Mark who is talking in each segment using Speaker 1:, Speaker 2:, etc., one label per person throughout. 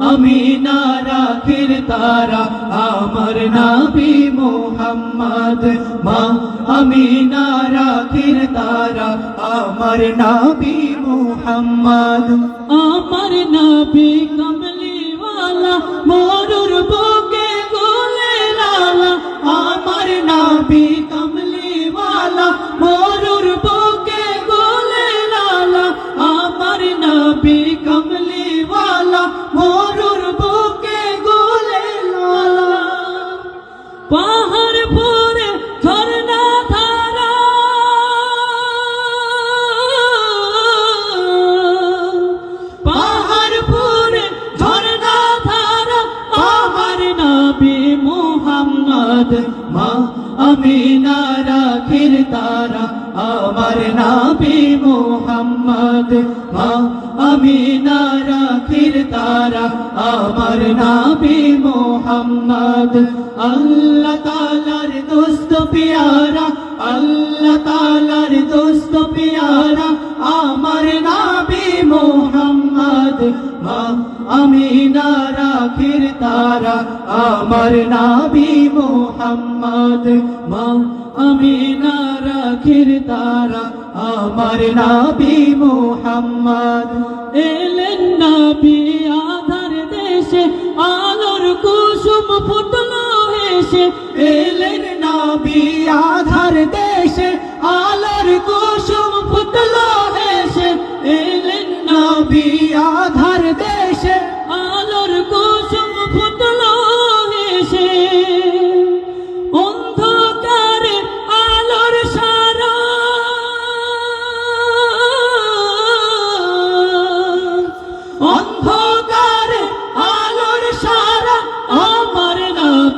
Speaker 1: আমি না রাখির তারা, আমার নাবি মোহাম্মদ মা। আমি না রাখির তারা, আমার নাবি মোহাম্মদ। আমার নাবি কমলিওয়ালা মরুর পাহাড় পরে ধারা। পাহাড় পরে ধারা, আমার নবী মুহাম্মদ মা আমি না রাখির তারা। আমার নবী মুহাম্মদ মা আমি না রাখির তারা আমার নবী মুহাম্মদ। আল্লাহ তালার দোস্ত পিয়ারা, আল্লাহ তালার দোস্ত পিয়ারা, আমার নাবি মোহাম্মদ। আমি না রাখির তারা, আমার নাবি মোহাম্মদ। মা আমি না রাখির তারা, আমার নাবি মোহাম্মদ। এলেন নবী আধার দেশে, আলোর কুসুম ফুটলো হেসে। এলেন নবী আধার দেশে, আলোর কুসুম ফুটলো হেসে। এলেন নবী আধার দেশে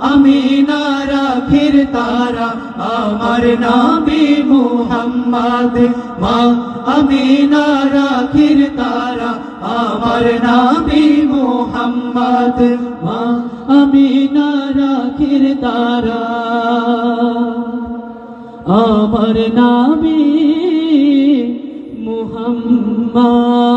Speaker 1: আমি না রাখির তারা, আমার নবী মোহাম্মদ। মা আমি না রাখির তারা, আমার নবী মোহাম্মদ। মা আমি না রাখির তারা, আমার নাবি মুহাম্মদ।